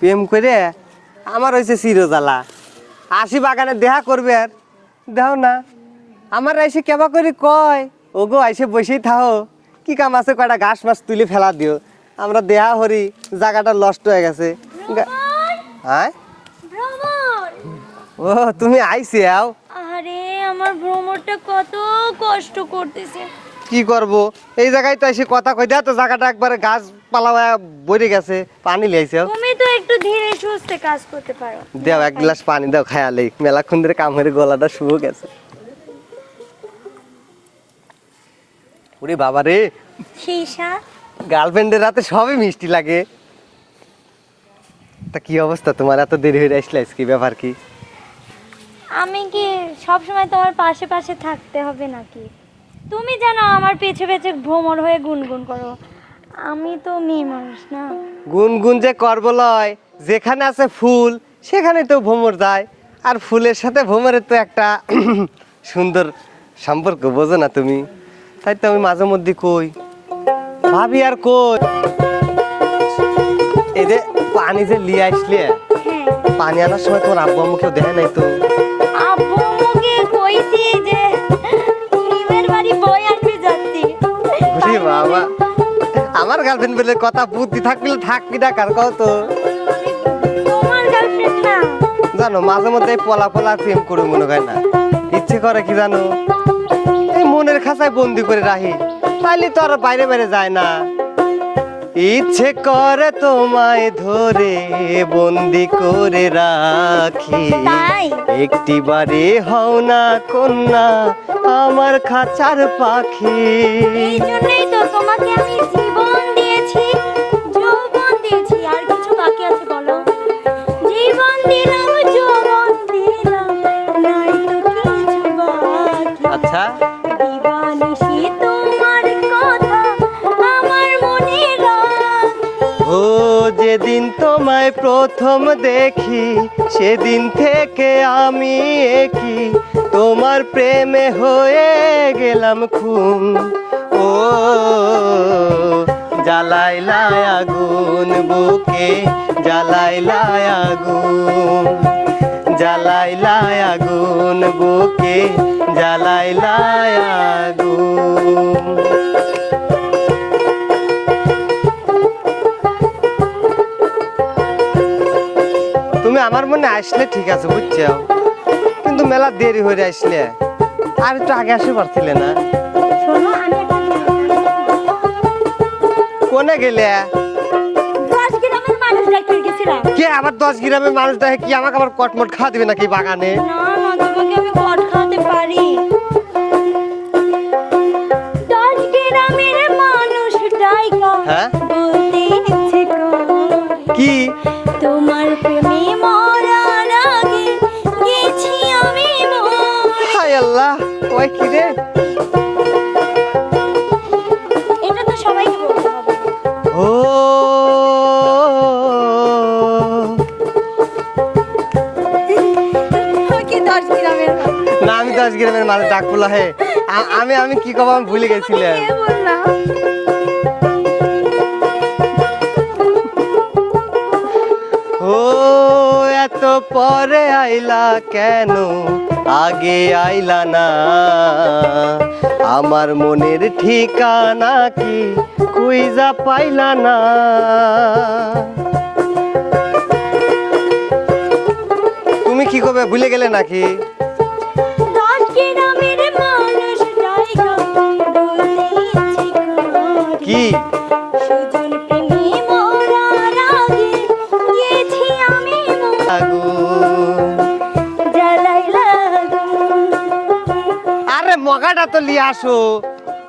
প্রেম করে আমার হয়েছে চিরজ্বালা। আসি বাগানে দেহা করবে আর। দেও না আমার এসে কেবা করে কয় ওগো আইসে বসেই থাও কি কাম আছে কয়টা ঘাস মাছ তুলে ফেলা দিও। আমরা দেহা হরি জায়গাটা নষ্ট হয়ে গেছে। গা- হ্যাঁ ও তুমি আইসে আও। আরে আমার ভ্রমণটা কত কষ্ট করতেছে। কি করব? এই জায়গায় তো এসে কথা কই দেয়া তো জায়গাটা একবারে গাছ বইরে গেছে পানি লিয়াইছে তুমি তো একটু ধীরে সুস্থে কাজ করতে পারো। দেও এক গ্লাস পানি দাও খায়ালে মেলাক্ষণ ধরে কাম গলাটা শুরু গেছে। ওরে বাবা রে। সীসা। গার্লফ্রেন্ডের রাতে সবই মিষ্টি লাগে। তা কি অবস্থা তোমার? এত দেরি হয়ে আসলে কি ব্যাপার কি? আমি কি সব সময় তোমার পাশে পাশে থাকতে হবে নাকি? তুমি জানো আমার পেছে পেছে ভ্রমর হয়ে গুনগুন করো। আমি তো মেয়ে মানুষ না। গুনগুন যে করব লয় যেখানে আছে ফুল সেখানে তো ভ্রমর যায়। আর ফুলের সাথে ভ্রমরের তো একটা সুন্দর সম্পর্ক বোঝো না তুমি। তাই তো আমি মাঝে মধ্যে কই ভাবি আর কই। এই যে পানি যে লিয়ে আসলে হ্যাঁ। পানি আনার সময় তোমার আব্বু আম্মু কেউ দেখে নাই তো? আব্বু মুখে কইছি যে নিমের বাড়ি বই আনতে যাচ্ছি। বাবা। আমার গার্লফ্রেন্ড বলে কথা বুদ্ধি থাকলে থাকবি না কার কত জানো মাঝে মধ্যে পলা পলা প্রেম করে মনে হয় না। ইচ্ছে করে কি জানো? এই মনের খাঁচায় বন্দি করে রাখি তাইলে তো আর বাইরে বাইরে যায় না। ইচ্ছে করে তোমায় ধরে বন্দি করে রাখি? একটি বারে হও না কন্যা আমার খাঁচার পাখি। এই জন্যই তো তোমাকে যেদিন তোমায় প্রথম দেখি, সেদিন থেকে আমি একই। তোমার প্রেমে হয়ে গেলাম খুন। ও জ্বালাইলায় আগুন বুকে জ্বালাইলায় আগুন। জ্বালাইলায় আগুন বুকে জ্বালাইলায় আগুন। তুমি আমার মনে আসলে ঠিক আছে বুঝছ? কিন্তু মেলা দেরি হয়ে আসলে। আর একটু আগে আসে পারছিলে না। কোনে গেলে? কে আবার দশ গ্রামের মানুষ দেখে কি আমাকে আবার কটমট খাওয়া দিবে নাকি বাগানে? ওই কি রে? এটা তো সবাইকে বলতে হবে ও কি দশ গ্রামের না আমি দশ গ্রামের মানুষ ডাক হে। আমি আমি কি কব আমি ভুলে গেছিলাম। পরে আইলা কেন? আগে আইলা না। আমার মনের ঠিকানা কি কুইজা পাইলা না। তুমি কি কবে ভুলে গেলে নাকি? আরে মগাটা তো লিয়ে আসো।